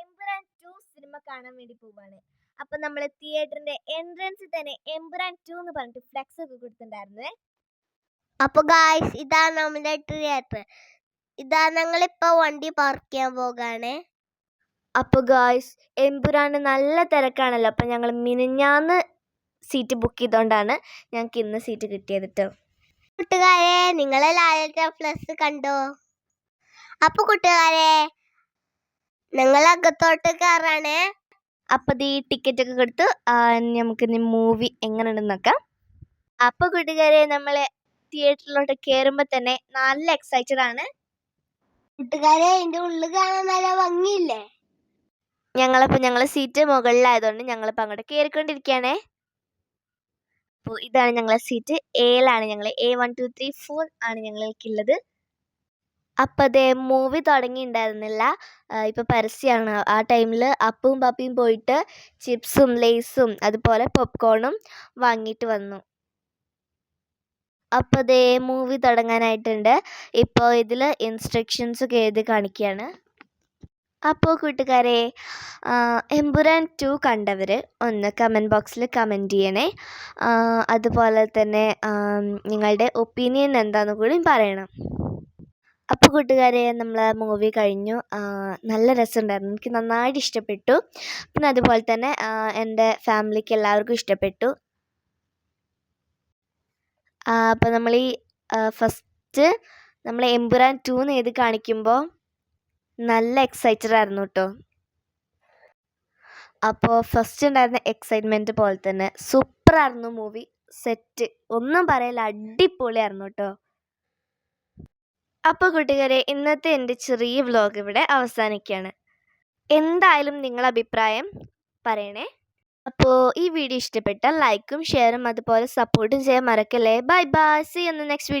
Empuraan to cinema കാണാൻ വേണ്ടി പോവാണ്. അപ്പൊ നമ്മൾ തിയേറ്ററിന്റെ എൻട്രൻസിൽ തന്നെ എംബ്രാൻ ടു എന്ന് പറഞ്ഞിട്ട് ഫ്ലെക്സ് ഒക്കെ കൊടുത്തിട്ടുണ്ടായിരുന്നേ. അപ്പൊ ഗായ്സ് ഇതാണ് നമ്മുടെ തിയേറ്റർ ഇതാ ഞങ്ങളിപ്പോ വണ്ടി പാർക്ക് ചെയ്യാൻ പോകാണ്. അപ്പൊ ഗായ്സ് എമ്പുരാന് നല്ല തിരക്കാണല്ലോ. അപ്പൊ ഞങ്ങൾ മിനിഞ്ഞാന്ന് സീറ്റ് ബുക്ക് ചെയ്തോണ്ടാണ് ഞങ്ങൾക്ക് ഇന്ന് സീറ്റ് കിട്ടിയത് ട്ടോ. കൂട്ടുകാരെ നിങ്ങളെ ലാലറ്റ പ്ലസ് കണ്ടോ? അപ്പൊ കൂട്ടുകാരെ ഞങ്ങൾ അകത്തോട്ട് കയറാണ് അപ്പൊ ഈ ടിക്കറ്റ് ഒക്കെ കൊടുത്തു ആ, നമുക്ക് ഇനി മൂവി എങ്ങനെയുണ്ടെന്ന് നോക്കാം. അപ്പൊ കൂട്ടുകാരെ നമ്മൾ തിയേറ്ററിലോട്ട് കയറുമ്പോ തന്നെ നല്ല എക്സൈറ്റഡ് ആണ്. കൂട്ടുകാരെ എന്റെ ഉള്ളിൽ കാണാൻ നല്ല ഭംഗിയില്ലേ? ഞങ്ങളപ്പോ ഞങ്ങളെ സീറ്റ് മുകളിലായതുകൊണ്ട് ഞങ്ങളിപ്പോ അങ്ങോട്ട് കയറിക്കൊണ്ടിരിക്കുകയാണേ അപ്പോൾ ഇതാണ് ഞങ്ങളെ സീറ്റ് എയിലാണ് ഞങ്ങൾ A one two three four ആണ് ഞങ്ങൾക്കുള്ളത്. അപ്പോൾ അതേ മൂവി തുടങ്ങിയിട്ടുണ്ടായിരുന്നില്ല ഇപ്പം പരസ്യമാണ് ആ ടൈമിൽ അപ്പും പപ്പിയും പോയിട്ട് ചിപ്സും ലേസും അതുപോലെ പോപ്കോണും വാങ്ങിയിട്ട് വന്നു. അപ്പോൾ ദേ മൂവി തുടങ്ങാനായിട്ടുണ്ട്. ഇപ്പോൾ ഇതിൽ ഇൻസ്ട്രക്ഷൻസ് ഒക്കെ എഴുതി കാണിക്കുകയാണ് അപ്പോൾ കൂട്ടുകാരെ എംബുരാൻ ടു കണ്ടവർ ഒന്ന് കമന്റ് ബോക്സിൽ കമന്റ് ചെയ്യണേ. അതുപോലെ തന്നെ നിങ്ങളുടെ ഒപ്പീനിയൻ എന്താണെന്ന് കൂടി പറയണം. അപ്പോൾ കൂട്ടുകാരെ നമ്മൾ മൂവി കഴിഞ്ഞു. നല്ല രസമുണ്ടായിരുന്നു. എനിക്ക് നന്നായിട്ട് ഇഷ്ടപ്പെട്ടു. പിന്നെ അതുപോലെ തന്നെ എന്റെ ഫാമിലിക്ക് എല്ലാവർക്കും ഇഷ്ടപ്പെട്ടു. അപ്പോൾ നമ്മൾ ഈ ഫസ്റ്റ് നമ്മൾ എമ്പുരാൻ ടു എന്ന് എഴുതി കാണിക്കുമ്പോൾ നല്ല എക്സൈറ്റഡ് ആയിരുന്നു കേട്ടോ. അപ്പോൾ ഫസ്റ്റ് ഉണ്ടായിരുന്ന എക്സൈറ്റ്മെന്റ് പോലെ തന്നെ. സൂപ്പറായിരുന്നു മൂവി സെറ്റ് ഒന്നും പറയില്ല അടിപൊളിയായിരുന്നു കേട്ടോ. അപ്പോൾ കൂട്ടുകാരെ ഇന്നത്തെ എന്റെ ചെറിയ വ്ലോഗ് ഇവിടെ അവസാനിക്കുകയാണ്. എന്തായാലും നിങ്ങളുടെ അഭിപ്രായം പറയണേ. അപ്പോൾ ഈ വീഡിയോ ഇഷ്ടപ്പെട്ടാൽ ലൈക്കും ഷെയറും അതുപോലെ സപ്പോർട്ടും ചെയ്യാൻ മറക്കല്ലേ. Bye bye. സി എന്ന നെക്സ്റ്റ് വീഡിയോ